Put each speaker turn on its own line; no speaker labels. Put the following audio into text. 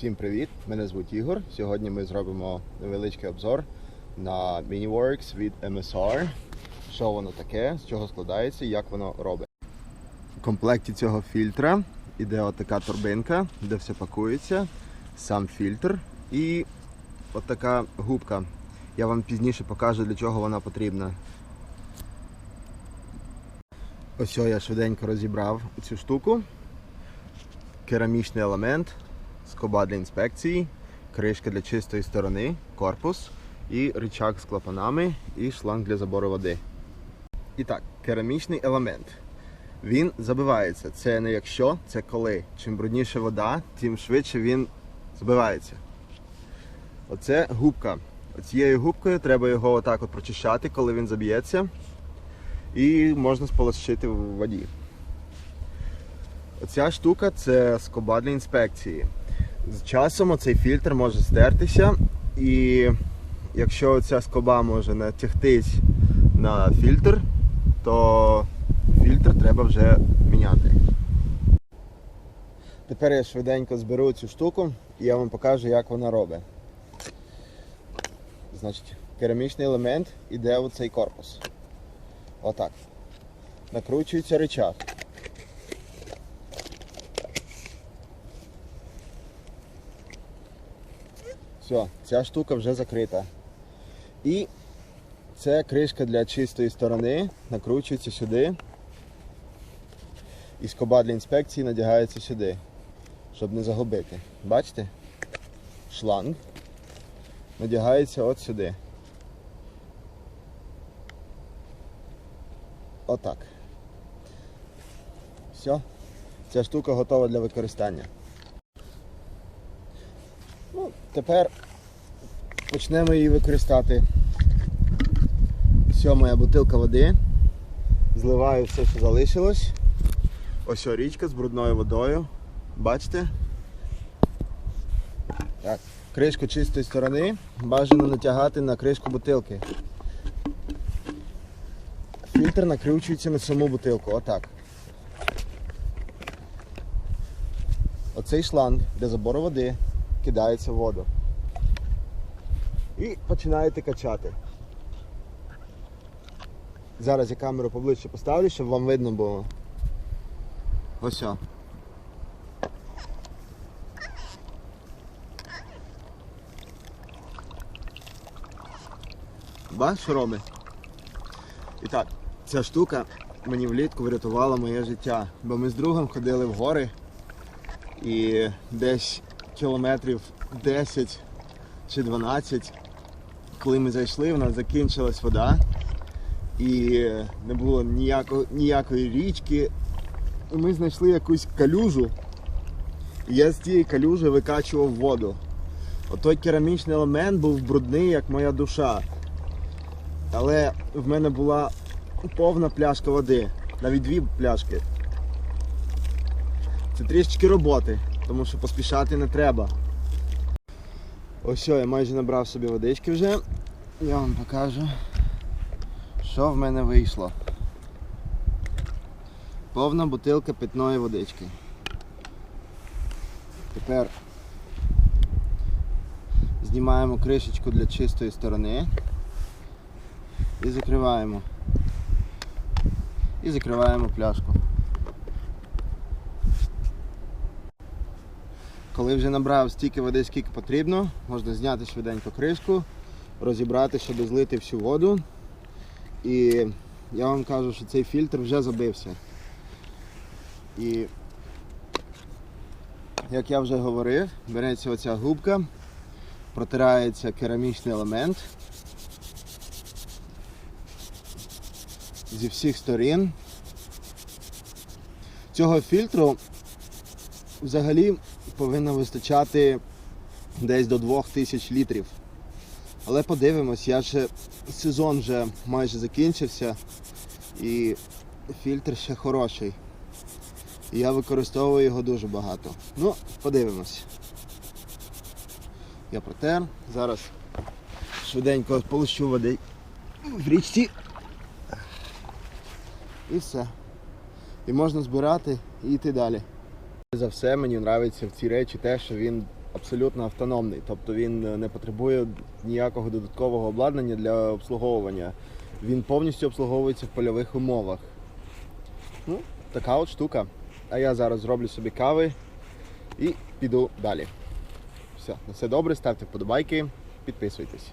Всім привіт! Мене звуть Ігор. Сьогодні ми зробимо невеличкий обзор на MiniWorks від MSR. Що воно таке, з чого складається і як воно робить. В комплекті цього фільтра іде отака торбинка, де все пакується, сам фільтр і отака губка. Я вам пізніше покажу, для чого вона потрібна. Ось я швиденько розібрав цю штуку. Керамічний елемент, скоба для інспекції, кришка для чистої сторони, корпус і рычаг з клапанами і шланг для забору води. І так, керамічний елемент. Він забивається. Це не якщо, це коли. Чим брудніша вода, тим швидше він забивається. Оце губка. Цією губкою треба його отак от прочищати, коли він заб'ється. І можна сполощити в воді. Оця штука це скоба для інспекції. З часом оцей фільтр може стертися, і якщо ця скоба може натягтись на фільтр, то фільтр треба вже міняти. Тепер я швиденько зберу цю штуку і я вам покажу, як вона робить. Значить, керамічний елемент іде у цей корпус. Отак. Накручується рычаг. Все, ця штука вже закрита. І це кришка для чистої сторони, накручується сюди. І скоба для інспекції надягається сюди, щоб не загубити. Бачите? Шланг надягається от сюди. Отак. Все. Ця штука готова для використання. Ну, тепер почнемо її використати. Все, моя бутилка води. Зливаю все, що залишилось. Ось о, річка з брудною водою. Бачите? Так. Кришку чистої сторони бажано натягати на кришку бутилки. Фільтр накручується на саму бутилку. Отак. Оцей шланг для забору води кидається в воду. І починаєте качати. Зараз я камеру поближче поставлю, щоб вам видно було. Ось. о. Ба, що робить? І так, ця штука мені влітку врятувала моє життя. Бо ми з другом ходили в гори і десь кілометрів 10 чи 12, коли ми зайшли, в нас закінчилась вода і не було ніяко, ніякої річки. І ми знайшли якусь калюжу. І я з тієї калюжі викачував воду. Отой керамічний елемент був брудний, як моя душа. Але в мене була повна пляшка води, навіть дві пляшки. Це трішечки роботи, тому що поспішати не треба. Ось що, я майже набрав собі водички вже. Я вам покажу, що в мене вийшло. Повна бутилка питної водички. Тепер знімаємо кришечку для чистої сторони і закриваємо. І закриваємо пляшку. Коли вже набрав стільки води, скільки потрібно, можна зняти швиденько кришку, розібрати, щоб злити всю воду. І я вам кажу, що цей фільтр вже забився. І як я вже говорив, береться оця губка, протирається керамічний елемент зі всіх сторін. Цього фільтру взагалі повинно вистачати десь до 2000 літрів. Але подивимось, я ще сезон вже майже закінчився і фільтр ще хороший. І я використовую його дуже багато. Ну, подивимось. Я протер. Зараз швиденько полощу води в річці. І все. І можна збирати і йти далі. За все мені подобається в цій речі те, що він абсолютно автономний, тобто він е, не потребує ніякого додаткового обладнання для обслуговування. Він повністю обслуговується в польових умовах. Ну, така от штука. А я зараз зроблю собі кави і піду далі. Все, на все добре, ставте вподобайки, підписуйтесь.